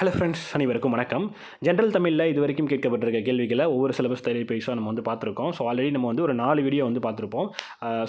Hello friends அனைவருக்கும் வணக்கம். General தமிழில் இது வரைக்கும் கேட்கப்பட்டிருக்க கேள்விகளை ஒவ்வொரு சிலபஸ் தலைப்பைஸாக நம்ம வந்து பார்த்துருக்கோம். ஸோ ஆல்ரெடி நம்ம வந்து ஒரு நாலு வீடியோ வந்து பார்த்துருப்போம்.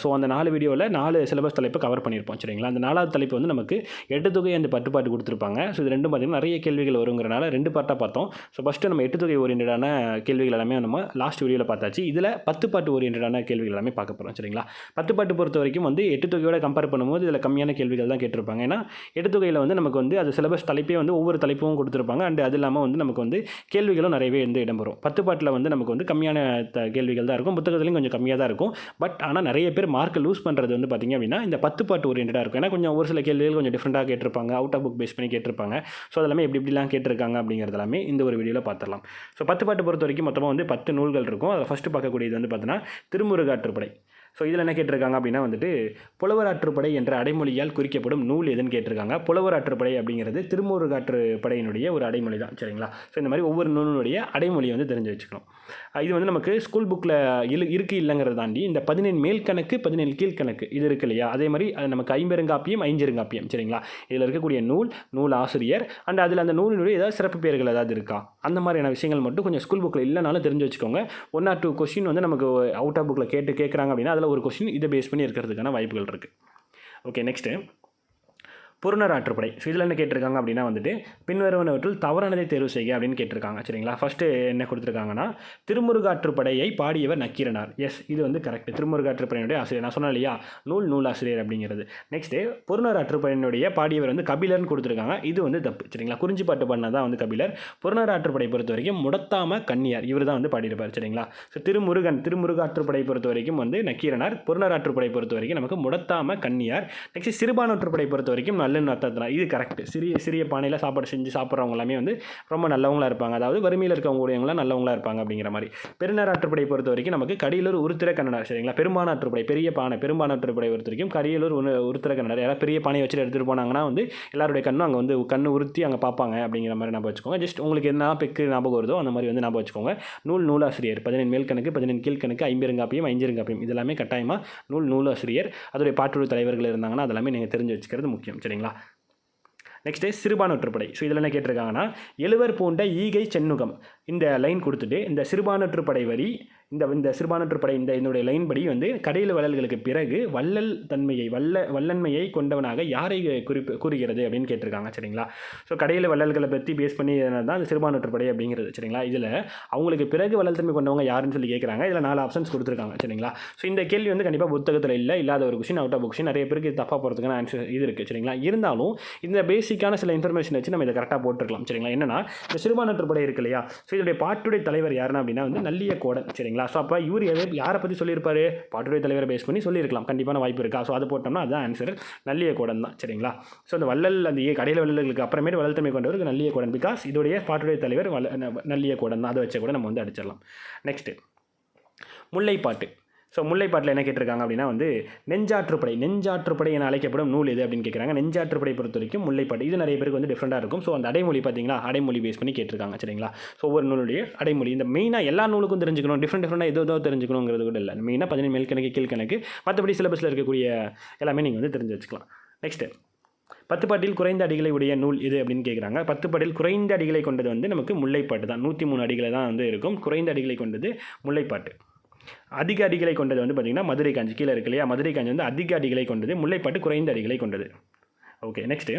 ஸோ அந்த நாலு வீடியோவில் நாலு சிலபஸ் தலைப்பு கவர் பண்ணியிருப்போம் சரிங்களா? அந்த நாலாவது தலைப்பு வந்து நமக்கு எட்டு தொகை அந்த பட்டுப்பாட்டு பாட்டு கொடுத்துருப்பாங்க. ஸோ இது ரெண்டும் பார்த்திங்கன்னா நிறைய கேள்விகள் வருங்கிறனால ரெண்டு பார்ட்டாக பார்த்தோம். ஸோ ஃபஸ்ட்டு நம்ம எட்டு தொகை ஓரியன்டான கேள்விகள் எல்லாமே நம்ம லாஸ்ட் வீடியோவில் பார்த்தாச்சு. இதில் பத்து பாட்டு ஓரியன்டான கேள்விகள் எல்லாமே பார்க்க போகிறோம் சரிங்களா? பத்து பாட்டு பொறுத்த வரைக்கும் வந்து எட்டு தொகையோட கம்பேர் பண்ணும்போது இதில் கம்மியான கேள்விகள் தான் கேட்டிருப்பாங்க. ஏன்னா எட்டு தொகையில் வந்து நமக்கு வந்து அது சிலபஸ் தலைப்பே வந்து ஒவ்வொரு தலைப்பும் கொடுத்துருப்பாங்க. அண்ட் அது இல்லாமல் வந்து நமக்கு வந்து கேள்விகளும் நிறையவே வந்து இடம்பெறும். பத்து பாட்டில் வந்து நமக்கு வந்து கம்மியான த கேள்விகள் தான் இருக்கும். புத்தகத்துலையும் கொஞ்சம் கம்மியாக தான் இருக்கும். பட் ஆனால் நிறைய பேர் மார்க்கை லூஸ் பண்ணுறது வந்து பார்த்திங்க அப்படின்னா இந்த பத்து பாட்டு ஓரியன்டாக இருக்கும். ஏன்னா கொஞ்சம் ஒரு சில கேள்விகள் கொஞ்சம் டிஃப்ரெண்ட்டாக கேட்டிருப்பாங்க. அவுட் ஆஃப் புக் பேஸ் பண்ணி கேட்டிருப்பாங்க. ஸோ அதெல்லாமே எப்படி எப்படிலாம் கேட்டிருக்காங்க அப்படிங்கிறது எல்லாமே இந்த ஒரு வீடியோவில் பார்த்துடலாம் ஸோ பத்து பாட்டு பொறுத்த வரைக்கும் மொத்தமாக வந்து பத்து நூல்கள் இருக்கும். அதில் ஃபஸ்ட்டு பார்க்கக்கூடியது வந்து பார்த்தீங்கன்னா திருமுருகாற்றுப்படை. ஸோ இதில் என்ன கேட்டிருக்காங்க அப்படின்னா வந்துட்டு புலவராற்றுப்படை என்ற அடைமொழியால் குறிக்கப்படும் நூல் எதுன்னு கேட்டிருக்காங்க. புலவராற்றுப்படை அப்படிங்கிறது திருமுருகாற்றுப்படையினுடைய ஒரு அடைமொழி தான் சரிங்களா? ஸோ இந்த மாதிரி ஒவ்வொரு நூலினுடைய அடைமொழியை வந்து தெரிஞ்சு வச்சுக்கணும். இது வந்து நமக்கு ஸ்கூல் புக்கில் இரு இருக்கு இல்லைங்கிறத தாண்டி இந்த பதினேழு மேல் கணக்கு பதினேழு கீழ்கணக்கு இது இருக்கு இல்லையா? அதே மாதிரி அது நமக்கு ஐம்பெருங்காப்பியம் ஐஞ்சிருங்காப்பியம் சரிங்களா? இதில் இருக்கக்கூடிய நூல் நூல் ஆசிரியர் அண்ட் அதில் அந்த நூலினுடைய ஏதாவது சிறப்பு பேர்கள் ஏதாவது இருக்கா? அந்த மாதிரியான விஷயங்கள் மட்டும் கொஞ்சம் ஸ்கூல் புக்கில் இல்லைனாலும் தெரிஞ்சு வச்சுக்கோங்க. ஒன் ஆர் டூ கொஸ்டின் வந்து நமக்கு அவுட் ஆஃப் புக்கில் கேட்டு கேட்குறாங்க அப்படின்னா அதில் ஒரு கொஸ்டின் இதை பேஸ் பண்ணி இருக்கிறதுக்கான வாய்ப்புகள் இருக்குது okay next Porunar Aatruppadai. So இதில் என்ன கேட்டிருக்காங்க அப்படின்னா வந்துட்டு பின்வருவனவற்றில் தவறானதை தேர்வு செய்ய அப்படின்னு கேட்டிருக்காங்க. சரிங்களா? ஃபஸ்ட்டு என்ன கொடுத்துருக்காங்கன்னா திருமுருகாற்றுப்படையை பாடியவர் நக்கீரனார். எஸ் இது வந்து கரெக்ட் திருமுருகாற்றுப்படையினுடைய ஆசிரியர். நான் சொன்னேன் இல்லையா? நூல் நூல் ஆசிரியர் அப்படிங்கிறது. நெக்ஸ்ட்டு புறநர் ஆற்றுப்படையினுடைய பாடியவர் வந்து கபிலர்னு கொடுத்துருக்காங்க. இது வந்து தப்பு. சரிங்களா? குறிஞ்சி பாட்டு பண்ணால் தான் வந்து கபிலர். புறநர் ஆற்றுப்படை பொறுத்த வரைக்கும் முடத்தாம கன்னியார். இவர் தான் வந்து பாடியிருப்பார். சரிங்களா? ஸோ திருமுருகன் திருமுருகாற்றுப்படை பொறுத்த வரைக்கும் வந்து நக்கீரனார். புறநர் ஆற்றுப்படை பொறுத்த வரைக்கும் நமக்கு முடத்தாம கன்னியார். நெக்ஸ்ட் சிறுபானூற்றுப்படை பொறுத்த வரைக்கும் நல்லுன்னு அர்த்தத்தில் இது கரெக்ட் சிறிய சிறிய பானையில் சாப்பாடு செஞ்சு சாப்பிட்றவங்க எல்லாமே வந்து ரொம்ப நல்லவங்களா இருப்பாங்க. அதாவது வறுமையில் இருக்கவங்களாம் நல்லவங்களா இருப்பாங்க அப்படிங்கிற மாதிரி. பெருநராற்றுப்படை பொறுத்த வரைக்கும் நமக்கு கடியலூர் உருத்திர கன்னடா சரிங்களா? பெரும்பானாற்றுப்படை பெரிய பானை பெரும்பானாற்றுப்படை பொறுத்த வரைக்கும் கடியலூர் உரு உருத்திர கன்னடா யாராவது பெரிய பானையை வச்சுட்டு எடுத்துகிட்டு போனாங்கன்னா வந்து எல்லாருடைய கண்ணும் அங்கே வந்து கண்ணு உறுத்தி அங்கே பார்ப்பாங்க அப்படிங்கிற மாதிரி ஞாபகம் வச்சுக்கோங்க. ஜஸ்ட் உங்களுக்கு என்ன பெக்கு ஞாபகம் வருதோ அந்த மாதிரி வந்து ஞாபகம் வச்சுக்கோங்க. நூல் நூலாசிரியர் பதினேழு மேல் கணக்கு பதினெண் கீழ் கணக்கு ஐம்பெருங்காப்பியம் ஐஞ்சிருங்காப்பியம் இதெல்லாமே கட்டாயமாக நூல் நூலாசிரியர் அதோடைய பாட்டுடைய தலைவர்கள் இருந்தாங்கன்னா அதெல்லாமே நீங்கள் தெரிஞ்சு வச்சுக்கிறது முக்கியம். சரிங்களா? நெக்ஸ்ட்டு சிறுபான்வற்றுப்படை ஸோ இதில் என்ன கேட்டிருக்காங்கன்னா எழுவர் பூண்ட ஈகை சென்னுகம் இந்த லைன் கொடுத்துட்டு இந்த சிறுபான்வற்றுப்படை வரி இந்த இந்த சிறுபான்வற்றுப்படை இந்த இதனுடைய லைன் படி வந்து கடையில் வள்ளல்களுக்கு பிறகு வள்ளல் தன்மையை வல்ல வல்லன்மையை கொண்டவனாக யாரை குறிப்பு கூறுகிறது அப்படின்னு கேட்டிருக்காங்க சரிங்களா? ஸோ கடையில் வள்ளல்களை பற்றி பேஸ் பண்ணி தான் இந்த படை அப்படிங்கிறது சரிங்களா? இதில் அவங்களுக்கு பிறகு வள்ளல் தன்மை கொண்டவங்க யாருன்னு சொல்லி கேட்குறாங்க. இதில் நாலு ஆப்ஷன்ஸ் கொடுத்துருக்காங்க சரிங்களா? ஸோ இந்த கேள்வி வந்து கண்டிப்பாக புத்தகத்தில் இல்லை இல்லாத ஒரு கொஷின் அவுட் ஆஃப் கொஷின் நிறைய பேருக்கு தப்பாக போகிறதுக்கான ஆன்சர் இது இருக்குது சரிங்களா? இருந்தாலும் இந்த பேசிக்கான சில இன்ஃபர்மேஷன் வச்சு நம்ம இதை கரெக்டாக போட்டுருக்கலாம் சரிங்களா? என்னன்னா இந்த சிறுபான்வற்றுப்படை இருக்கு இல்லையா? ஸோ இதோடைய பாட்டுடைய தலைவர் யாருன்னா அப்படின்னா வந்து நல்லிய கோடன் சரிங்களா? ஸோ அப்போ இவர் எதை யாரை பற்றி சொல்லியிருப்பாரு? பாட்டுடைய தலைவரை பேஸ் பண்ணி சொல்லியிருக்கலாம். கண்டிப்பான வாய்ப்பு இருக்கா? ஸோ அதை போட்டோம்னா அதுதான் ஆன்சர் நல்லிய கோடன் தான் சரிங்களா? ஸோ அந்த வள்ளல் அந்த ஏ- கடையில் வள்ளல்களுக்கு அப்புறமேட்டு வளர்த்தமை கொண்டவருக்கு நல்லிய கோடன். பிகாஸ் இதோடைய பாட்டுடைய தலைவர் வல்ல நல்லிய கோடன் தான். அதை வச்ச கூட நம்ம வந்து அடிச்சிடலாம். நெக்ஸ்ட்டு முல்லைப்பாட்டு. ஸோ முல்லைப்பாட்டில் என்ன கேட்டிருக்காங்க அப்படின்னா வந்து நெஞ்சாற்றுப்படை நெஞ்சாற்றுப்படை என அழைக்கப்படும் நூல் எது அப்படின்னு கேட்குறாங்க. நெஞ்சாற்றுப்படை பொறுத்த வரைக்கும் முல்லைப்பாட்டு இது நிறைய பேருக்கு வந்து டிஃப்ரெண்ட்டாக இருக்கும். ஸோ அந்த அடைமொழி பார்த்தீங்களா அடைமொழி பேஸ் பண்ணி கேட்டிருக்காங்க சரிங்களா? ஸோ ஒவ்வொரு நூலுடைய அடைமொழி. இந்த மெயினாக எல்லா நூலுக்கும் தெரிஞ்சுக்கணும் டிஃப்ரெண்ட் டிஃப்ரெண்டாக ஏதோ ஏதோ தெரிஞ்சுக்கணுங்கிறது கூட இல்லை. மெயினாக பதினேழு மேல் கணக்கு கீழ்கணக்கு மற்றபடி சிலபஸில் இருக்கக்கூடிய எல்லாமே நீங்கள் வந்து தெரிஞ்சு வச்சுக்கலாம். நெக்ஸ்ட்டு பத்து பாட்டில் குறைந்த அடிகளை உடைய நூல் இது அப்படின்னு கேட்குறாங்க. பத்து பாட்டில் குறைந்த அடிகளை கொண்டது வந்து நமக்கு முல்லைப்பாட்டு தான். நூற்றி மூணு அடிகளை தான் வந்து இருக்கும். குறைந்த அடிகளை கொண்டது முல்லைப்பாட்டு. அதிக அடிகளை கொண்டது வந்து பார்த்திங்கன்னா மதுரை காஞ்சி. கீழே இருக்கு இல்லையா? மதுரை காஞ்சி வந்து அதிக அடிகளை கொண்டது. முல்லைப்பாட்டு குறைந்த அடிகளை கொண்டது. ஓகே நெக்ஸ்ட்டு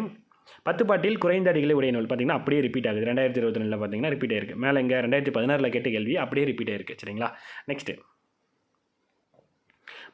பத்து பாட்டில் குறைந்த அடிகளை உடைய நூல் பார்த்தீங்கன்னா அப்படியே ரிப்பீட் ஆகுது. ரெண்டாயிரத்தி இருபத்தி ரெண்டில் பார்த்தீங்கன்னா ரிப்பீட் ஆயிருக்கு. மேலே இங்கே ரெண்டாயிரத்தி பதினாறில் கேட்ட கேள்வி அப்படியே ரிப்பீட் ஆயிருக்கு. சரிங்களா? நெக்ஸ்ட்டு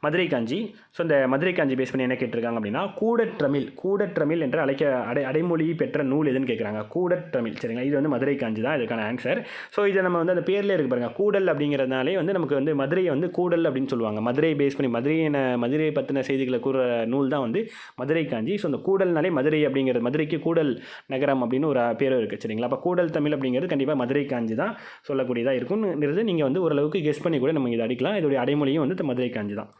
மதுரை காஞ்சி. ஸோ இந்த மதுரை காஞ்சி பேஸ் பண்ணி என்ன கேட்டிருக்காங்க அப்படின்னா கூடற்றமிழ் கூடற்றமிழ் என்று அழைக்க அடை அடைமொழி பெற்ற நூல் எதுன்னு கேட்குறாங்க. கூடற்றமிழ். சரிங்களா? இது வந்து மதுரை காஞ்சி தான் இதுக்கான ஆன்சர் ஸோ இதை நம்ம வந்து அந்த பேர்லேயே இருக்கு பாருங்கள் கூடல் அப்படிங்கிறதுனாலே வந்து நமக்கு வந்து மதுரையை வந்து கூடல் அப்படின்னு சொல்லுவாங்க. மதுரை பேஸ் பண்ணி மதுரையின மதுரை பற்றின செய்திகளை கூற நூல் தான் வந்து மதுரை காஞ்சி. ஸோ அந்த கூடல்னாலே மதுரை அப்படிங்கிறது மதுரைக்கு கூடல் நகரம் அப்படின்னு ஒரு பேரும் இருக்குது சரிங்களா? அப்போ கூடல் தமிழ் அப்படிங்கிறது கண்டிப்பாக மதுரை காஞ்சி தான் சொல்லக்கூடியதாக இருக்கும்ங்கிறது நீங்கள் வந்து ஓரளவுக்கு கெஸ் பண்ணி கூட நம்ம இதை அடிக்கலாம். இதோடைய அடைமொழியும் வந்து மதுரை காஞ்சி தான்.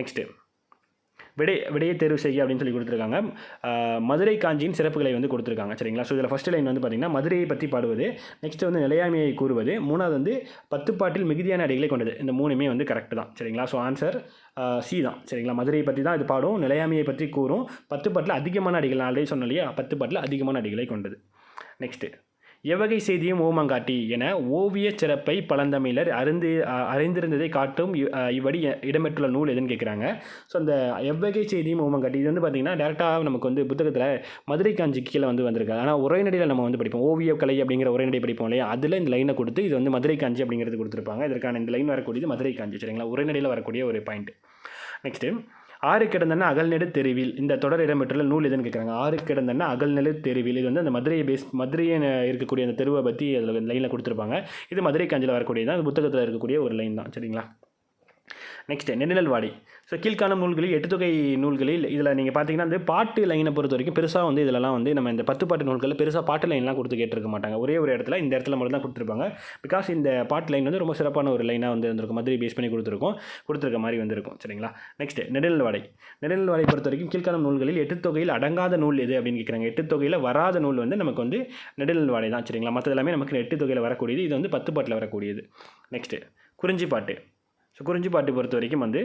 நெக்ஸ்ட்டு விடை விடையை தேர்வு செய்ய அப்படின்னு சொல்லி கொடுத்துருக்காங்க. மதுரை காஞ்சியின் சிறப்புகளை வந்து கொடுத்துருக்காங்க. சரிங்களா? ஸோ இதில் ஃபஸ்ட் லைன் வந்து பார்த்திங்கன்னா மதுரையை பற்றி பாடுவது நெக்ஸ்ட் வந்து நிலையாமையை கூறுவது மூணாவது வந்து பத்து பாட்டில் மிகுதியான அடிகளை கொண்டது. இந்த மூணுமே வந்து கரெக்ட் தான். சரிங்களா? ஸோ ஆன்சர் சி தான். சரிங்களா? மதுரையை பற்றி தான் இது பாடும் நிலையாமையை பற்றி கூறும். பத்து பாட்டில் அதிகமான அடிகள் நான் ஆல்ரெடி சொன்னேன் இல்லையா? பத்து பாட்டில் அதிகமான அடிகளை கொண்டது. நெக்ஸ்ட்டு எவ்வகை செய்தியும் ஓமங்காட்டி என ஓவியச் சிறப்பை பழந்தமிழர் அறிந்து அறிந்திருந்ததை காட்டும் இவ்- இவ்வடி இடம்பெற்றுள்ள நூல் எதுன்னு கேட்குறாங்க. ஸோ அந்த எவ்வகை செய்தியும் ஓமங்காட்டி இது வந்து பார்த்திங்கன்னா டேரெக்டாக நமக்கு வந்து புத்தகத்தில் மதுரை காஞ்சி கீழே வந்து வந்திருக்கு. ஆனால் உரைநடையில் நம்ம வந்து படிப்போம். ஓவியக்கலை அப்படிங்கிற உரைநடை படிப்போம் இல்லையா? அதில் இந்த லைனை கொடுத்து இது வந்து மதுரை காஞ்சி அப்படிங்கிறது கொடுத்துருப்பாங்க. இதற்கான இந்த லைன் வரக்கூடியது மதுரை காஞ்சி சரிங்களா? உரைநடையில் வரக்கூடிய ஒரு பாயிண்ட் நெக்ஸ்ட்டு ஆறு கிடந்தன அகல்நெடு தெருவில். இந்த தொடர் இடம்பெற்றுள்ள நூல் எதுன்னு கேட்குறாங்க. ஆறு கிடந்தன அகல்நெடு தெருவில். இது வந்து அந்த மதுரையை பேஸ் மதுரையை இருக்கக்கூடிய அந்த தெருவை பற்றி அதில் லைனில் கொடுத்துருப்பாங்க. இது மதுரை காஞ்சியில் வரக்கூடியது தான் புத்தகத்தில் இருக்கக்கூடிய ஒரு லைன் தான். சரிங்களா? நெக்ஸ்ட் நெடுநல்வாடி ஸோ கீழ்காணும் நூல்களில் எட்டு தொகை நூல்களில் இதில் நீங்கள் பார்த்தீங்கன்னா வந்து பாட்டு லைனை பொறுத்த வரைக்கும் பெருசாக வந்து இதிலலாம் வந்து நம்ம இந்த பத்து பாட்டு நூல்களில் பெருசாக பாட்டு லைன்லாம் கொடுத்து கேட்டிருக்க மாட்டாங்க. ஒரே ஒரு இடத்துல இந்த இடத்துல மட்டும் தான் கொடுத்துருப்பாங்க. பிகாஸ் இந்த பாட்டு லைன் வந்து ரொம்ப சிறப்பான ஒரு லைனாக வந்து இருந்திருக்கும். மதுரை பேஸ் பண்ணி கொடுத்துருக்கோம். கொடுத்துருக்க மாதிரி வந்திருக்கும். சரிங்களா? நெக்ஸ்ட் நெடுநல்வாடை நெடுநல்வாடை பொறுத்த வரைக்கும் கீழ்காணும் நூல்களில் எட்டு தொகையில் அடங்காத நூல் எது அப்படின்னு கேட்குறாங்க எட்டு தொகையில் வராத நூல் வந்து நமக்கு வந்து நெடுநல்வாடை தான். சரிங்களா? மற்ற எல்லாமே நமக்கு எட்டு தொகையில் வரக்கூடியது. இது வந்து பத்து பாட்டில் வரக்கூடியது. நெக்ஸ்ட்டு குறிஞ்சி பாட்டு. ஸோ குறிஞ்சி பாட்டு பொறுத்த வரைக்கும் வந்து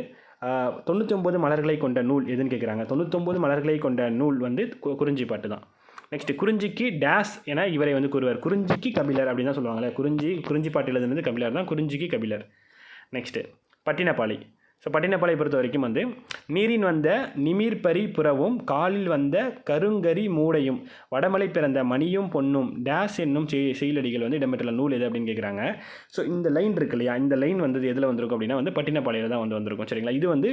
தொண்ணூற்றொம்பது மலர்களை கொண்ட நூல் எதுன்னு கேட்குறாங்க தொண்ணூற்றொம்பது மலர்களை கொண்ட நூல் வந்து கு- குறிஞ்சி பாட்டு தான். நெக்ஸ்ட் குறிஞ்சிக்கு டேஸ் என இவரை வந்து கூறுவார். குறிஞ்சிக்கு கபிலர் அப்படின்னு தான் சொல்லுவாங்கல்ல. குறிஞ்சி குறிஞ்சி பாட்டில் இருந்து கபிலர் தான். குறிஞ்சிக்கு கபிலர். நெக்ஸ்ட்டு பட்டினப்பாளி. ஸோ பட்டினப்பாலை பொறுத்த வரைக்கும் வந்து நீரின் வந்த நிமிர்பரி புறவும் காலில் வந்த கருங்கரி மூடையும் வடமலை பிறந்த மணியும் பொன்னும் டேஸ் என்னும் செய் செயலடிகள் வந்து இடம்பெற்றுள்ள நூல் எது அப்படின்னு கேட்குறாங்க ஸோ இந்த லைன் இருக்கு இல்லையா? இந்த லைன் வந்து எதில் வந்திருக்கும் அப்படின்னா வந்து பட்டினப்பாளையில் தான் வந்து வந்திருக்கும். சரிங்களா? இது வந்து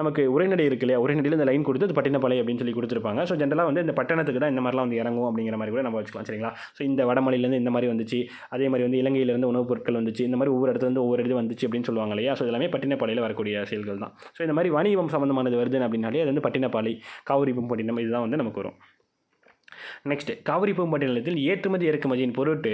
நமக்கு உரைநடை இருக்கு இல்லையா? உரைநடையில் இந்த லைன் கொடுத்து அது பட்டினப்பாளை அப்படின்னு சொல்லி கொடுத்துருப்பாங்க. ஸோ ஜென்ரலாக வந்து இந்த பட்டணத்துக்கு தான் இந்த மாதிரிலாம் வந்து இறங்கும் அப்படிங்கிற மாதிரி கூட நம்ம வச்சுக்கலாம். சரிங்களா? ஸோ இந்த வடமலையிலேருந்து இந்த மாதிரி வந்துச்சு. அதே மாதிரி வந்து இலங்கையிலேருந்து உணவுப் பொருட்கள் வந்துச்சு. இந்த மாதிரி ஒவ்வொரு இடத்துல இருந்து ஒவ்வொரு இது வந்துச்சு அப்படின்னு சொல்லுவாங்க இல்லையா? ஸோ எல்லாமே பட்டினப்பாளையில் வரக்கூடிய செயல்கள் தான். ஸோ இந்த மாதிரி வணிகம் சம்மந்தமானது வருது அப்படின்னாலே அது வந்து பட்டினப்பாலை காவிரி பூம்பட்டினம் இதுதான் வந்து நமக்கு வரும். நெக்ஸ்ட் காவிரி பூம்பாட்டி நிலையத்தில் ஏற்றுமதி இறக்குமதியின் பொருட்டு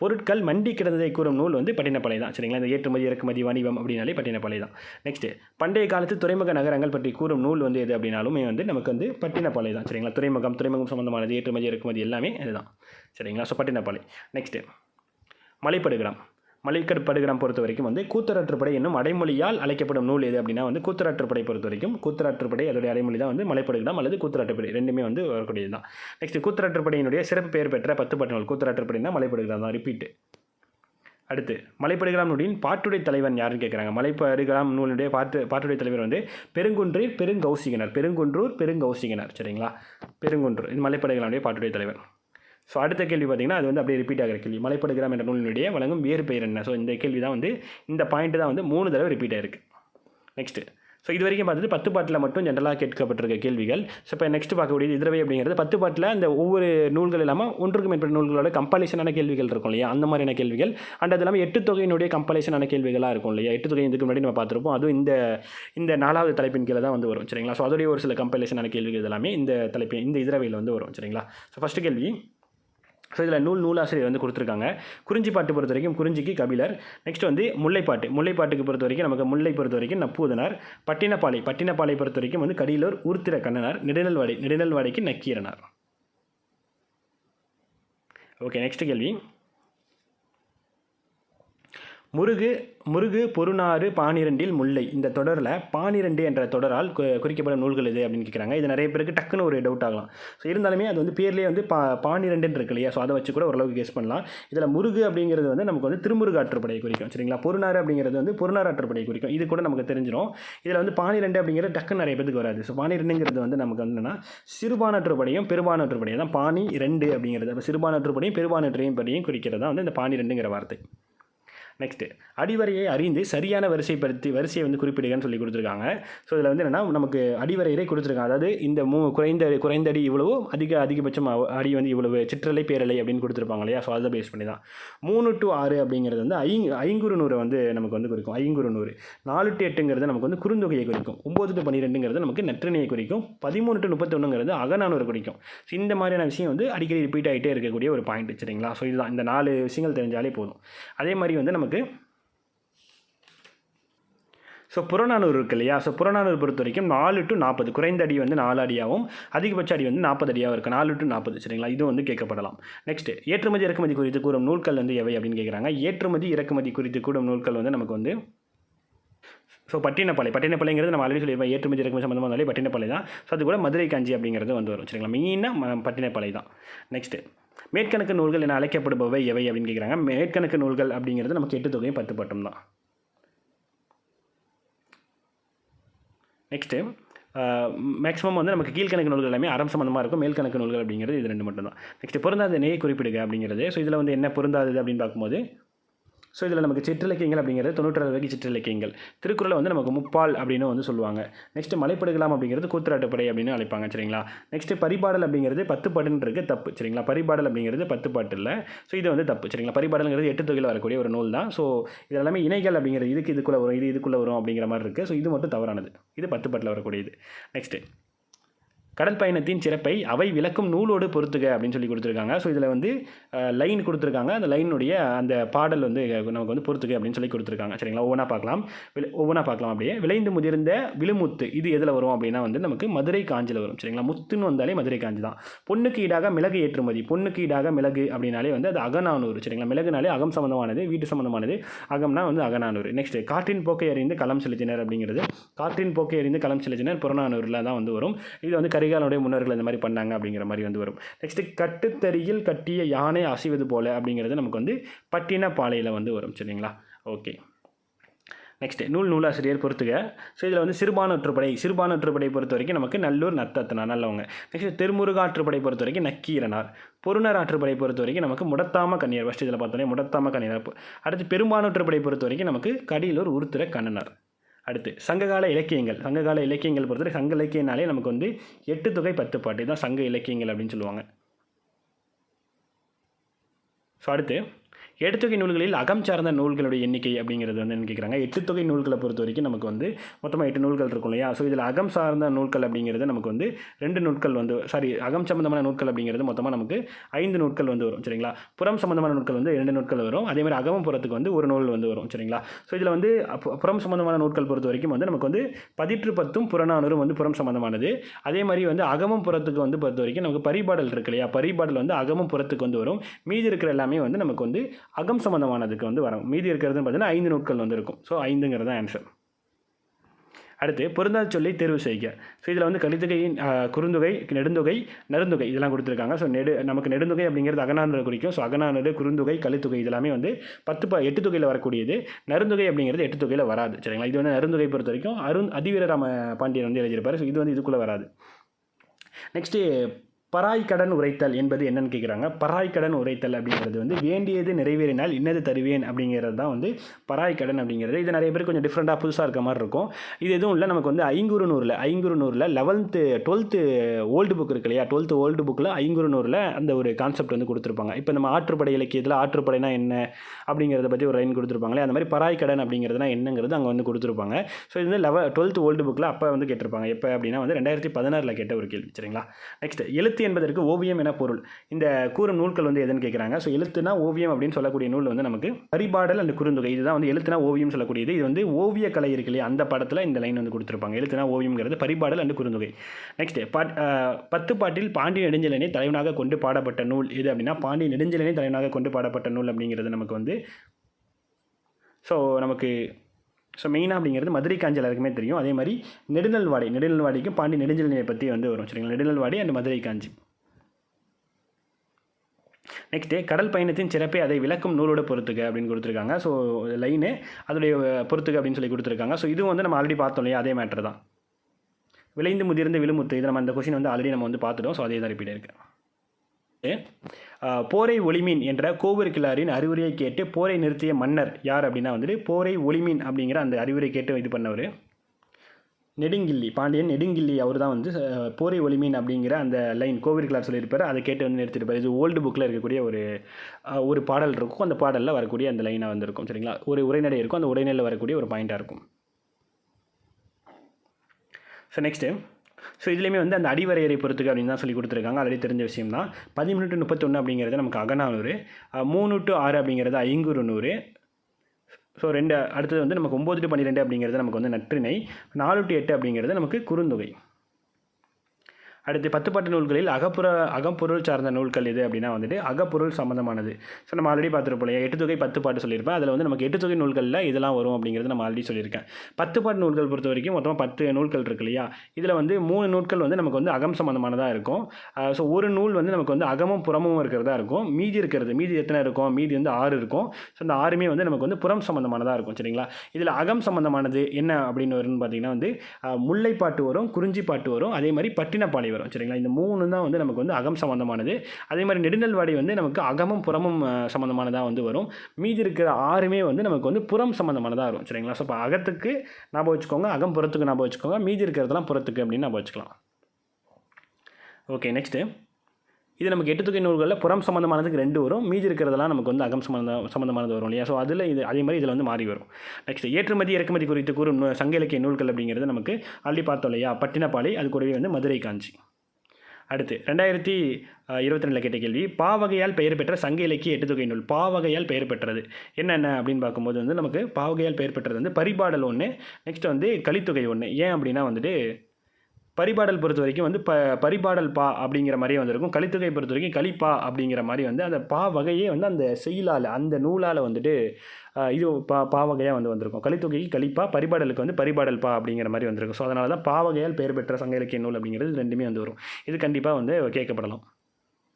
பொருட்கள் மண்டி கிடந்ததை கூறும் நூல் வந்து பட்டினப்பாலை தான். சரிங்களா? இந்த ஏற்றுமதி இறக்குமதி வணிகம் அப்படின்னாலே பட்டினப்பாலை தான். நெக்ஸ்ட் பண்டைய காலத்து துறைமுக நகரங்கள் பற்றி கூறும் நூல் வந்து எது அப்படின்னாலுமே வந்து நமக்கு வந்து பட்டினப்பாலை தான். சரிங்களா? துறைமுகம் துறைமுகம் சம்மந்தமானது ஏற்றுமதி இறக்குமதி எல்லாமே இதுதான் சரிங்களா? ஸோ பட்டினப்பாலை நெக்ஸ்ட்டு மலைப்படுகிறம் மலைக்கற்படுகிறம் பொறுத்த வரைக்கும் வந்து கூத்தரற்றுப்படை என்னும் அடைமொழியால் அழைக்கப்படும் நூல் எது அப்படின்னா வந்து கூத்தரற்றுப்படை பொறுத்த வரைக்கும். கூத்தரற்றுப்படை அதோடைய அடைமொழி தான் வந்து மலைப்படுகிறம் அல்லது கூத்தராற்றுப்படை ரெண்டுமே வந்து வரக்கூடியது தான். நெக்ஸ்ட் கூத்தராற்றுப்படையினுடைய சிறப்பு பெயர் பெற்ற பத்து பட்டங்கள் நூல் தான் மலைப்படுகிறம் தான் ரிப்பீட் அடுத்து மலைப்படுகிராம் நூலின் பாட்டுடை தலைவன் யாருன்னு கேட்குறாங்க மலைப்படுகிராம் நூலினுடைய பாட்டு பாட்டுடை தலைவர் வந்து பெருங்குன்றீர் பெருங்கௌசிகனர். பெருங்குன்றூர் பெருங்கௌசிகனர். சரிங்களா? பெருங்குன்றூர் இது மலைப்படுகிராமுடைய பாட்டுடை தலைவர். ஸோ அடுத்த கேள்வி பார்த்தீங்கன்னா அது வந்து அப்படியே ரிப்பீட் ஆகிற கேள்வி. மலைப்படுகிராம் என்ற நூலினுடைய வழங்கும் வேறு பெயர் என்ன? ஸோ இந்த கேள்வி தான் வந்து இந்த பாயிண்ட் தான் வந்து மூணு தடவை ரிப்பீட் ஆகிருக்கு நெக்ஸ்ட்டு ஸோ இது வரைக்கும் பார்த்துட்டு பத்து பாட்டில் மட்டும் ஜென்ரலாக கேட்கப்பட்டிருக்க கேள்விகள். ஸோ இப்போ நெக்ஸ்ட் பார்க்கக்கூடியது இதுரவை அப்படிங்கிறது. பத்து பாட்டில் அந்த ஒவ்வொரு நூல்கள் இல்லாமல் ஒன்றுக்கு மேற்பட்ட நூல்களோட கம்பலேஷனான கேள்விகள் இருக்கும் இல்லையா? அந்த மாதிரியான கேள்விகள். அண்ட் அது இல்லாமல் எட்டு தொகையினுடைய கம்பலேஷனான கேள்விகளாக இருக்கும் இல்லையா? எட்டு தொகை இதுக்கு முன்னாடி நம்ம பார்த்துருப்போம். அதுவும் இந்த இந்த நாலாவது தலைப்பின் கீழே தான் வந்து வரும் சரிங்களா? ஸோ அதோடைய ஒரு சில கம்பலேஷனான கேள்விகள் எல்லாமே இந்த தலைப்பு இந்த இதரவையில் வந்து வரும் சரிங்களா? ஸோ ஃபஸ்ட்டு கேள்வி. ஸோ இதில் நூல் நூலாசிரியர் வந்து கொடுத்துருக்காங்க. குறிஞ்சி பாட்டு பொறுத்த வரைக்கும் குறிஞ்சிக்கு கபிலர். நெக்ஸ்ட் வந்து முல்லைப்பாட்டு. முல்லைப்பாட்டுக்கு பொறுத்த வரைக்கும் நமக்கு முல்லை பொறுத்த வரைக்கும் நப்பூதனார். பட்டினப்பாலை பட்டினப்பாலை பொறுத்த வரைக்கும் வந்து கடியிலூர் ஊர்த்திர கண்ணனார். நெடுநல்வாடை. நெடுநல்வாடைக்கு நக்கீரனார். ஓகே நெக்ஸ்ட் கேள்வி. முருகு முருகு பொருநாறு பானிரண்டில் முல்லை. இந்த தொடரில் பானிரண்டு என்ற தொடரால் குறிக்கப்படும் நூல்கள் எது அப்படின்னு கேட்குறாங்க இது நிறைய பேருக்கு டக்குன்னு ஒரு டவுட் ஆகலாம். ஸோ இருந்தாலுமே அது வந்து பேர்லேயே வந்து பா பானிரெண்டுன்னு இருக்கு இல்லையா? ஸோ அதை வச்சு கூட ஓரளவுக்கு கேஸ் பண்ணலாம். இதில் முருகு அப்படிங்கிறது வந்து நமக்கு வந்து திருமுருகு ஆற்றுப்படையை குறிக்கும். சரிங்களா? பொருநாறு அப்படிங்கிறது வந்து பொருநாறு ஆற்றுப்படையை குறிக்கும். இது கூட நமக்கு தெரிஞ்சிடும் இதில் வந்து பானிரெண்டு அப்படிங்கிறது டக்குன்னு நிறைய பேருக்கு வராது. ஸோ பானிரெண்டுங்கிறது வந்து நமக்கு வந்து என்னென்னா சிறுபானாற்றுப்படையும் பெரும்பானற்றுப்படையும் தான். பானி ரெண்டு அப்படிங்கிறது. அப்போ சிறுபானாற்றுப்படையும் பெரும்பானாற்றையும் படியும் குறிக்கிறது தான் வந்து இந்த பானிரெண்டுங்கிற வார்த்தை. நெக்ஸ்ட்டு அடிவரையை அறிந்து சரியான வரிசைப்படுத்தி வரிசையை வந்து குறிப்பிடுங்கன்னு சொல்லி கொடுத்துருக்காங்க. ஸோ இதில் வந்து என்னென்னா நமக்கு அடிவரையரை கொடுத்துருக்காங்க. அதாவது இந்த மூ குறைந்த குறைந்த அடி இவ்வளவோ அதிக அதிகபட்சம் அடி வந்து இவ்வளவு சிற்றலை பேரலை அப்படின்னு கொடுத்துருப்பாங்க இல்லையா? ஸோ அதை பேஸ் பண்ணி தான் மூணு டு ஆறு அப்படிங்கிறது வந்து ஐங் ஐங்குறு நூறை வந்து நமக்கு வந்து குறிக்கும். ஐங்குறு நூறு நாலு டு எட்டுங்கிறது நமக்கு வந்து குறுந்தொகையை குறிக்கும். ஒம்பது டு பன்னிரெண்டுங்கிறது நமக்கு நெற்றினையை குறிக்கும். பதிமூணு டு முப்பத்தொன்னுங்கிறது அகநானூறு குறிக்கும். ஸோ இந்த மாதிரியான விஷயம் வந்து அடிக்கடி ரிப்பீட் ஆகிட்டே இருக்கக்கூடிய ஒரு பாயிண்ட் சரிங்களா? ஸோ இதுதான். இந்த நாலு விஷயங்கள் தெரிஞ்சாலே போதும். அதே மாதிரி வந்து நமக்கு ஸோ புறநானூறு இருக்கு இல்லையா? ஸோ புறநானூறு பொறுத்த வரைக்கும் நாலு டு நாற்பது குறைந்த அடி வந்து நாலு அடியாகவும் அதிகபட்ச அடி வந்து நாற்பது அடியாகவும் இருக்குது நாலு டு நாற்பது சரிங்களா? இது வந்து கேட்கப்படலாம். நெக்ஸ்ட் ஏற்றுமதி இறக்குமதி குறித்து கூறும் நூல்கள் வந்து எவை அப்படின்னு கேட்குறாங்க. ஏற்றுமதி இறக்குமதி குறித்து கூடும் நூல்கள் வந்து நமக்கு வந்து ஸோ பட்டினப்பாலை. பட்டினப்பாலைங்கிறது நம்ம ஆல்ரெடி சொல்லியிருப்போம். ஏற்றுமதி இறக்குமதி சம்மந்தமாக இருந்தாலே பட்டினப்பாலை தான். ஸோ அது கூட மதுரை காஞ்சி அப்படிங்கிறது வந்து வரும் சரிங்களா? மெயினாக பட்டினப்பாலை தான். நெக்ஸ்ட்டு மேற்கணக்கு நூல்கள் என அழைக்கப்படுபவை எவை அப்படின்னு கேட்குறாங்க மேற்கணக்கு நூல்கள் அப்படிங்கிறது நமக்கு எட்டு தொகையும் பத்து பட்டம் தான். நெக்ஸ்ட்டு மேக்ஸிமம் வந்து நமக்கு கீழ்கணக்கு நூல்கள் எல்லாமே அறம் சம்மந்தமாக இருக்கும். மேல்கணக்கு நூல்கள் அப்படிங்கிறது இது ரெண்டு மட்டும் தான் நெக்ஸ்ட் பொருந்தாத நெய் குறிப்பிடுக அப்படிங்கிறது. ஸோ இதில் வந்து என்ன பொருந்தாதது அப்படின்னு பார்க்கும்போது ஸோ இதில் நமக்கு சிற்றிலக்கியங்கள் அப்படிங்கிறது தொண்ணூற்றாறு வகை சிற்றிலக்கியங்கள். திருக்குறளை வந்து நமக்கு முப்பால் அப்படின்னு வந்து சொல்லுவாங்க. நெக்ஸ்ட் மலைப்படுகலாம் அப்படிங்கிறது கூத்துராட்டுப்படை அப்படின்னு அழைப்பாங்க சரிங்களா? நெக்ஸ்ட் பரிபாடல் அப்படிங்கிறது பத்து பாட்டுன்றது தப்பு சரிங்களா? பரிபாடல் அப்படிங்கிறது பத்து பாட்டு இல்லை. ஸோ இது வந்து தப்பு சரிங்களா? பரிபாடல்ங்கிறது எட்டு தொகையில் வரக்கூடிய ஒரு நூல் தான். ஸோ இது எல்லாமே இணைகள் அப்படிங்கிறது இதுக்கு இதுக்குள்ளே வரும் இது இதுக்குள்ளே வரும் அப்படிங்கிற மாதிரி இருக்குது ஸோ இது மட்டும் தவறானது. இது பத்து பாட்டில் வரக்கூடியது. நெக்ஸ்ட்டு கடற்பயணத்தின் சிறப்பை அவை விளக்கும் நூலோடு பொறுத்துக அப்படின்னு சொல்லி கொடுத்துருக்காங்க. ஸோ இதில் வந்து லைன் கொடுத்துருக்காங்க. அந்த லைனுடைய அந்த பாடல் வந்து நமக்கு வந்து பொறுத்துக அப்படின்னு சொல்லி கொடுத்துருக்காங்க. சரிங்களா? ஒவ்வொன்றா பார்க்கலாம். விளை- ஒவ்வொன்றா பார்க்கலாம் அப்படியே. விளைந்து முதிர்ந்த விழுமுத்து இது எதில் வரும் அப்படின்னா வந்து நமக்கு மதுரை காஞ்சில் வரும். சரிங்களா? முத்துன்னு வந்தாலே மதுரை காஞ்சி தான். பொண்ணுக்கு ஈடாக மிளகு ஏற்றுமதி பொண்ணுக்கு ஈடாக மிளகு அப்படின்னாலே வந்து அது அகநானூறு. சரிங்களா? மிளகுனாலே அகம் சம்மந்தமானது வீட்டு சம்மந்தமானது அகம்னா வந்து அகநானூறு. நெக்ஸ்ட் காற்றின் போக்கை அறிந்து களம் செலுத்தினர் அப்படிங்கிறது காற்றின் போக்கை அறிந்து களம் செலுத்தினர் புறநானூரில் தான் வந்து வரும். இது வந்து கரிகாலனுடைய முன்னோர்கள் இந்த மாதிரி பண்ணாங்க அப்படிங்கிற மாதிரி வந்து வரும். நெக்ஸ்ட் கட்டுத்தறியில் கட்டிய யானை அசைவது போல அப்படிங்கிறது நமக்கு வந்து பட்டினப்பாளையில் வந்து வரும் சரிங்களா? ஓகே நெக்ஸ்ட் நூல் நூலாசிரியர் பொறுத்துக. ஸோ இதில் வந்து சிறுபானொற்றுப்படை சிறுபானொற்றுப்படை பொறுத்த வரைக்கும் நமக்கு நல்லூர் நத்தத்தனா நல்லவங்க. நெக்ஸ்ட் திருமுருகாற்றுப்படை பொறுத்த வரைக்கும் நக்கீரனார். பொருணர் ஆற்றுப்படை பொறுத்த வரைக்கும் நமக்கு முடத்தாம கன்னியர். ஃபஸ்ட் இதில் பார்த்தோன்னே முடத்தாம கன்னியர். அடுத்து பெரும்பானொற்றுப்படை பொறுத்த வரைக்கும் நமக்கு கடியிலூர் உருத்திர கண்ணனார். அடுத்து சங்ககால இலக்கியங்கள். சங்ககால இலக்கியங்கள் பொறுத்தவரை சங்க இலக்கியனாலே நமக்கு வந்து எட்டு தொகை பத்து பாட்டு தான் சங்க இலக்கியங்கள் அப்படின்னு சொல்லுவாங்க. ஸோ அடுத்து எடுத்தொகை நூல்களில் அகம் சார்ந்த நூல்களுடைய எண்ணிக்கை அப்படிங்கிறது வந்து என்ன கேட்குறாங்க எட்டு தொகை நூல்களை பொறுத்த வரைக்கும் நமக்கு வந்து மொத்தமாக எட்டு நூல்கள் இருக்கும் இல்லையா? ஸோ இதில் அகம் சார்ந்த நூல்கள் அப்படிங்கிறது நமக்கு வந்து ரெண்டு நூல்கள் வந்து சாரி அகம் சம்பந்தமான நூல்கள் அப்படிங்கிறது மொத்தமாக நமக்கு ஐந்து நூல்கள் வந்து வரும் சரிங்களா? புறம் சம்பந்தமான நூல்கள் வந்து இரண்டு நூட்கள் வரும். அதேமாதிரி அகம புறத்துக்கு வந்து ஒரு நூல் வந்து வரும் சரிங்களா? ஸோ இதில் வந்து புறம் சம்பந்தமான நூட்கள் பொறுத்த வரைக்கும் வந்து நமக்கு வந்து பதிற்று பத்தும் புறநானூறும் வந்து புறம் சம்பந்தமானது. அதே மாதிரி வந்து அகமம் புறத்துக்கு வந்து பொறுத்த வரைக்கும் நமக்கு பரிபாடல் இருக்கு இல்லையா? பரிபாடல் வந்து அகமம் புறத்துக்கு வந்து வரும். மீதி இருக்கிற எல்லாமே வந்து நமக்கு வந்து அகம் சம்பந்தமானதுக்கு வந்து வரும். மீதி இருக்கிறதுன்னு பார்த்தீங்கன்னா ஐந்து நூட்கள் வந்து இருக்கும். ஸோ ஐந்துங்கிறது தான் ஆன்சர் அடுத்து பொருந்தாத சொல்லி தேர்வு செய்க. ஸோ இதில் வந்து கலித்தொகையின் குறுந்தொகை நெடுந்தொகை நெடுந்தொகை இதெல்லாம் கொடுத்துருக்காங்க. ஸோ நெடு நமக்கு நெடுந்தொகை அப்படிங்கிறது அகநானூறு குறிக்கும். ஸோ அகநானூறு குறுந்தொகை கலித்தொகை இதெல்லாமே வந்து பத்து ப எட்டு தொகையில் வரக்கூடியது. நருந்தொகை அப்படிங்கிறது எட்டு தொகையில் வராது. சரிங்களா? இது வந்து நருந்தொகை பொறுத்த வரைக்கும் அருண் அதிவீரராம பாண்டியன் வந்து எழுதியிருப்பார். ஸோ இது வந்து இதுக்குள்ளே வராது. நெக்ஸ்ட்டு பராய் கடன் உரைத்தல் என்பது என்னன்னு கேட்குறாங்க பராய் கடன் உரைத்தல் அப்படிங்கிறது வந்து வேண்டியது நிறைவேறினால் இன்னது தருவேன் அப்படிங்கிறது தான் வந்து பராய் கடன் அப்படிங்கிறது. இது நிறைய பேர் கொஞ்சம் டிஃப்ரெண்ட்டாக புதுசாக இருக்க மாதிரி இருக்கும். இது எதுவும் இல்லை நமக்கு வந்து ஐங்குறு நூறில் ஐங்குறு நூறில் லெவன்த்து டுவெல்த்து ஓல்டு புக் இருக்கு இல்லையா? டுவெல்த்து ஓல்டு புக்கில் ஐங்குறு நூறில் அந்த ஒரு கான்செப்ட் வந்து கொடுத்துருப்பாங்க. இப்போ நம்ம ஆற்றுப்படை இலக்கியத்தில் ஆற்றுப்படைனா என்ன அப்படிங்கிறத பற்றி ஒரு லைன் கொடுத்துருப்பாங்களே அந்த மாதிரி பராய் கடன் அப்படிங்கிறதுனா என்னங்கிறது அங்கே வந்து கொடுத்துருப்பாங்க. ஸோ இது வந்து லெவ டுவெல்த்து ஓல்டு புக்கில் அப்போ வந்து கேட்டிருப்பாங்க. எப்போ அப்படின்னா வந்து ரெண்டாயிரத்தி பதினாறில் கேட்ட ஒரு கேள்வி. சரிங்களா? நெக்ஸ்ட் எழுத்து என்பதற்கு ஓவியம் என பொருள். இந்த கூறும் நூல்கள் வந்து எதுன்னு கேட்குறாங்க ஸோ எழுத்துனா ஓவியம் அப்படின்னு சொல்லக்கூடிய நூல் வந்து நமக்கு பரிபாடல் அண்ட் குறுந்தொகை. இதுதான் வந்து எழுத்துனா ஓவியம் சொல்லக்கூடியது. இது வந்து ஓவிய கலை இருக்கு இல்லையா? அந்த படத்தில் இந்த லைன் வந்து கொடுத்துருப்பாங்க. எழுத்துனா ஓவியம்ங்கிறது பரிபாடல் அண்ட் குறுந்தொகை. நெக்ஸ்ட் பாட் பத்து பாட்டில் பாண்டிய நெடுஞ்சலனை தலைவனாக கொண்டு பாடப்பட்ட நூல் எது அப்படின்னா பாண்டிய நெடுஞ்சலனை தலைவனாக கொண்டு பாடப்பட்ட நூல் அப்படிங்கிறது நமக்கு வந்து ஸோ நமக்கு ஸோ மெயினாக அப்படிங்கிறது மதுரை காஞ்சி எல்லாருக்குமே தெரியும். அதே மாதிரி நெடுநல்வாடி நெடுநல்வாடிக்கும் பாண்டி நெடுஞ்செழியனை பற்றி வந்து வரும். சரிங்களா? நெடுநல்வாடி அண்ட் மதுரை காஞ்சி. நெக்ஸ்ட்டு கடல் பயணத்தின் சிறப்பை அதை விளக்கும் நூலோட பொறுத்துக்க அப்படின்னு கொடுத்துருக்காங்க. ஸோ லைனு அதோடைய பொறுத்துக்க அப்படின்னு சொல்லி கொடுத்துருக்காங்க. ஸோ இதுவும் வந்து நம்ம ஆல்ரெடி பார்த்தோம் இல்லையா? அதே மேட்ரு தான். விளைந்து முதிர்ந்த விழுமுத்து. இது நம்ம அந்த கொஷின் வந்து ஆல்ரெடி நம்ம வந்து பார்த்துட்டோம். ஸோ அதே தான் ரிப்பீட் இருக்குது போரை ஒளிமீன் என்ற கோவூர் கிளாரின் அறிவுரையை கேட்டு போரை நிறுத்திய மன்னர் யார் அப்படின்னா வந்துட்டு போரை ஒளிமீன் அப்படிங்கிற அந்த அறிவுரை கேட்டு இது பண்ணவர். நெடுங்கில்லி பாண்டியன் நெடுங்கில்லி அவர் தான் வந்து போரை ஒளிமீன் அப்படிங்கிற அந்த லைன் கோவில் கிளார் சொல்லியிருப்பார். அதை கேட்டு வந்து நிறுத்திருப்பார் இது ஓல்டு புக்கில் இருக்கக்கூடிய ஒரு ஒரு பாடல் இருக்கும். அந்த பாடலில் வரக்கூடிய அந்த லைனாக வந்திருக்கும் சரிங்களா? ஒரு உரைநடை இருக்கும். அந்த உரைநடையில் வரக்கூடிய ஒரு பாயிண்ட்டாக இருக்கும். ஸோ நெக்ஸ்ட்டு ஸோ இதுலேயுமே வந்து அந்த அடிவரையறை பொறுத்துக்கு அப்படின்னு தான் சொல்லி கொடுத்துருக்காங்க. ஆல்ரெடி தெரிஞ்ச விஷயம் தான். பதிமூணு டு முப்பத்தொன்று அப்படிங்கிறது நமக்கு அகநானூறு மூணு டு ஆறு அப்படிங்கிறது ஐங்குறு நூறு. ஸோ ரெண்டு அடுத்தது வந்து நமக்கு ஒம்பது டு பன்னிரெண்டு அப்படிங்கிறது நமக்கு வந்து நற்றிணை. நாலு டு எட்டு அப்படிங்கிறது நமக்கு குறுந்தொகை. அடுத்து பத்துப்பாட்டு நூல்களில் அகப்புற அகப்பொருள் சார்ந்த நூல்கள் எது அப்படின்னா வந்துட்டு அகப்பொருள் சம்மந்தமானது ஸோ நம்ம ஆல்ரெடி பார்த்துருப்போம் இல்லையா? எட்டு தொகை பத்து பாட்டு சொல்லியிருப்பேன். அதில் வந்து நமக்கு எட்டு தொகை நூல்களில் இதெல்லாம் வரும் அப்படிங்கிறது நம்ம ஆல்ரெடி சொல்லியிருக்கேன். பத்து பாட்டு நூல்கள் பொறுத்த வரைக்கும் மொத்தமாக பத்து நூல்கள் இருக்கு இல்லையா? இதில் வந்து மூணு நூல்கள் வந்து நமக்கு வந்து அகம் சம்மந்தமானதாக இருக்கும். ஸோ ஒரு நூல் வந்து நமக்கு வந்து அகமும் புறமும் இருக்கிறதா இருக்கும். மீதி இருக்கிறது மீதி எத்தனை இருக்கும்? மீதி வந்து ஆறு இருக்கும். ஸோ அந்த ஆறுமே வந்து நமக்கு வந்து புறம் சம்மந்தமானதாக இருக்கும் சரிங்களா? இதில் அகம் சம்மந்தமானது என்ன அப்படின்னு வரும்னு பார்த்தீங்கன்னா வந்து முல்லைப்பாட்டு வரும் குறிஞ்சி பாட்டு வரும் அதே மாதிரி பட்டினப்பாலை வரும். சரிங்களா? இந்த மூணு தான் வந்து நமக்கு வந்து அகம் சம்மந்தமானது அதே மாதிரி நெடுநல்வாடி வந்து நமக்கு அகமும் புறமும் சம்மந்தமானதாக வந்து வரும். மீதி இருக்கிற ஆறுமே வந்து நமக்கு வந்து புறம் சம்மந்தமானதாக வரும் சரிங்களா? ஸோ இப்போ அகத்துக்கு ஞாபகம் வச்சுக்கோங்க அகம் புறத்துக்கு ஞாபகம் வச்சுக்கோங்க மீதி இருக்கிறதெல்லாம் புறத்துக்கு அப்படின்னு ஞாபகம் வச்சுக்கலாம். ஓகே நெக்ஸ்ட்டு இது நமக்கு எட்டு தொகை நூல்களில் புறம் சம்மந்தமானதுக்கு ரெண்டு வரும் மீதி இருக்கிறதெல்லாம் நமக்கு வந்து அகம் சம்மந்த சம்மந்தமானது வரும் இல்லையா? ஸோ அதில் இது அதே மாதிரி இதில் வந்து மாறி வரும். நெக்ஸ்ட் ஏற்றுமதி இறக்குமதி குறித்து கூறும் சங்க இலக்கிய நூல்கள் அப்படிங்கிறது நமக்கு ஆல்ரெடி பார்த்தோம் இல்லையா? பட்டினப்பாளி அது கூடவே வந்து மதுரை காஞ்சி. அடுத்து ரெண்டாயிரத்தி இருபத்தி ரெண்டில் கேட்ட கேள்வி பாவகையால் பெயர் பெற்ற சங்க இலக்கிய எட்டு தொகை நூல் பாவகையால் பெயர் பெற்றது. என்னென்ன அப்படின்னு பார்க்கும்போது வந்து நமக்கு பாவகையால் பெயர் பெற்றது வந்து பரிபாடல் ஒன்று நெக்ஸ்ட் வந்து கலித்தொகை ஒன்று ஏன் அப்படின்னா வந்துட்டு பரிபாடல் பொறுத்த வரைக்கும் வந்து ப பரிபாடல் பா அப்படிங்கிற மாதிரியே வந்திருக்கும். கலித்தொகை பொறுத்த வரைக்கும் கலிப்பா அப்படிங்கிற மாதிரி வந்து அந்த பா வகையே வந்து அந்த செயலால் அந்த நூலால் வந்துட்டு இது பா பாவகையாக வந்து வந்திருக்கும். கலித்தொகைக்கு கலிப்பா பரிபாடலுக்கு வந்து பரிபாடல் பா அப்படிங்கிற மாதிரி வந்திருக்கும். ஸோ அதனால தான் பாவகையால் பெயர் பெற்ற சங்க இலக்கிய நூல் அப்படிங்கிறது ரெண்டுமே வந்து வரும். இது கண்டிப்பாக வந்து கேட்கப்படலாம்.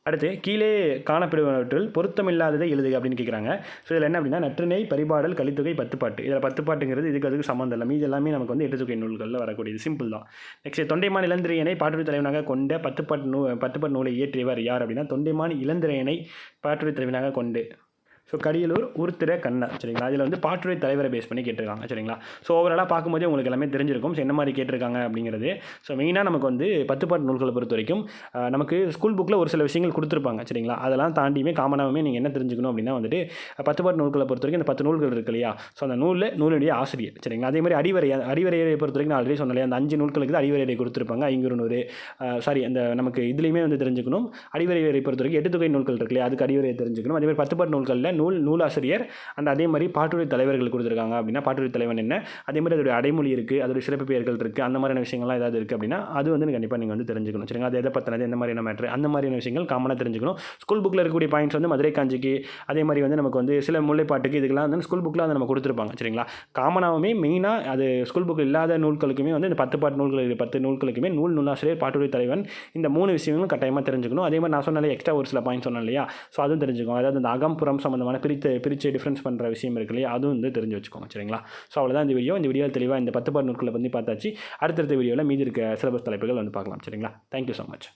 அடுத்து கீழே காணப்படுவனவற்றில் பொருத்தமில்லாததை எழுதுக அப்படின்னு கேட்குறாங்க ஸோ இதில் என்ன அப்படின்னா நற்றினை பரிபாடல் கலித்தொகை பத்துப்பாட்டு. இதில் பத்துப்பாட்டுங்கிறது இதுக்கு அதுக்கு சம்மந்தம் இல்லை. மீது எல்லாமே நமக்கு வந்து எட்டு தொகை நூல்களில் வரக்கூடியது. சிம்பிள் தான். நெக்ஸ்ட் தொண்டைமான் இளந்திரையனை பாட்டுரை தலைவனாக கொண்ட பத்து பாட்டு நூ பத்து பாட்டு நூலை இயற்றியவர் யார் அப்படின்னா தொண்டைமான் இளந்திரையனை பாட்டுரை தலைவனாக கொண்டு ஸோ கடியலூர் உருத்திர கண்ணா சரிங்களா? அதில் வந்து பாட்டுடைய தலைவரை பேஸ் பண்ணி கேட்டிருக்காங்க சரிங்களா? ஸோ ஓவராலாக பார்க்கும்போதே உங்களுக்கு எல்லாமே தெரிஞ்சிருக்கும். ஸோ என்ன மாதிரி கேட்டிருக்காங்க அப்படிங்கிறது. ஸோ மெயினாக நமக்கு வந்து பத்து பாட்டு நூல்களை பொறுத்த வரைக்கும் நமக்கு ஸ்கூல் புக்கில் ஒரு சில விஷயங்கள் கொடுத்துருப்பாங்க சரிங்களா? அதெல்லாம் தாண்டியுமே காமனாகவே நீங்கள் என்ன தெரிஞ்சுக்கணும் அப்படின்னா வந்துட்டு பத்து பாட்டு நூல்களை பொறுத்த வரைக்கும் இந்த பத்து நூல்கள் இருக்கு இல்லையா? ஸோ அந்த நூலில் நூலுடைய ஆசிரியர் சரிங்களா? அதே மாதிரி அடிவரை அடிவரையரை பொறுத்த வரைக்கும் நான் ஆல்ரெடி சொன்னேன் இல்லையா? அந்த அஞ்சு நூல்களுக்கு அடிவரையரை கொடுத்துருப்பாங்க ஐங்குறு நூறு சாரி அந்த நமக்கு இதுலேயுமே வந்து தெரிஞ்சுக்கணும். அடிவரையரை பொறுத்த வரைக்கும் எட்டு தொகை நூல்கள் இருக்கு இல்லையா? அதுக்கு அடிவரையை தெரிஞ்சுக்கணும். அதே மாதிரி பத்து பாட்டு நூல்களில் நூல் நூலாசிரியர் அந்த அதே மாதிரி பாட்டுடைய தலைவர்கள் கொடுத்துருக்காங்க அப்படின்னா பாட்டுடைய தலைவன் என்ன? அதே மாதிரி அதோடைய அடைமொழி இருக்குது அதோடைய சிறப்பு பெயர்கள் இருக்குது அந்த மாதிரியான விஷயங்கள்லாம் ஏதாவது இருக்குது அப்படின்னா அது வந்து கண்டிப்பாக நீங்கள் வந்து தெரிஞ்சுக்கணும். சரிங்களா? அது எதை பற்றினது எந்த மாதிரியான மேட்ரு அந்த மாதிரியான விஷயங்கள் காமனாக தெரிஞ்சுக்கணும். ஸ்கூல் புக்கில் இருக்கக்கூடிய பாயிண்ட்ஸ் வந்து மதுரை காஞ்சிக்கு அதே மாதிரி வந்து நமக்கு வந்து சில முல்லைப்பாட்டுக்கு இதுக்கெல்லாம் வந்து ஸ்கூல் புக்கில் வந்து நம்ம கொடுத்துருப்பாங்க. சரிங்களா? காமனாகவுமே மெயினாக அது ஸ்கூல் புக்கில் இல்லாத நூல்களுக்குமே வந்து இந்த பத்து பாட்டு நூல்கள் பத்து நூல்களுக்குமே நூல் நூலாசிரியர் பாட்டுடைய தலைவன் இந்த மூணு விஷயங்களும் கட்டாயமாக தெரிஞ்சுக்கணும். அதே மாதிரி நான் சொன்னாலே எக்ஸ்ட்ரா ஒரு சில பாயிண்ட் சொன்னேன் இல்லையா? ஸோ அதுவும் தெரிஞ்சுக்கணும். அதாவது அந்த அகம்புறம் சம்மந்தமான பிரித்து பிரித்து டிஃப்ரென்ஸ் பண்ணுற விஷயம் இருக்கு இல்லையா? அதுவும் வந்து தெரிஞ்சு வச்சுக்கோங்க சரிங்களா? ஸோ அவ்வளோதான் இந்த வீடியோ. இந்த வீடியோவில் தெளிவாக இந்த பத்து பாட்டு நூல்களை பற்றி பார்த்தாச்சு. அடுத்தடுத்த வீடியோவில் மீதி இருக்க சிலபஸ் தலைப்புகள் வந்து பார்க்கலாம் சரிங்களா? Thank you so much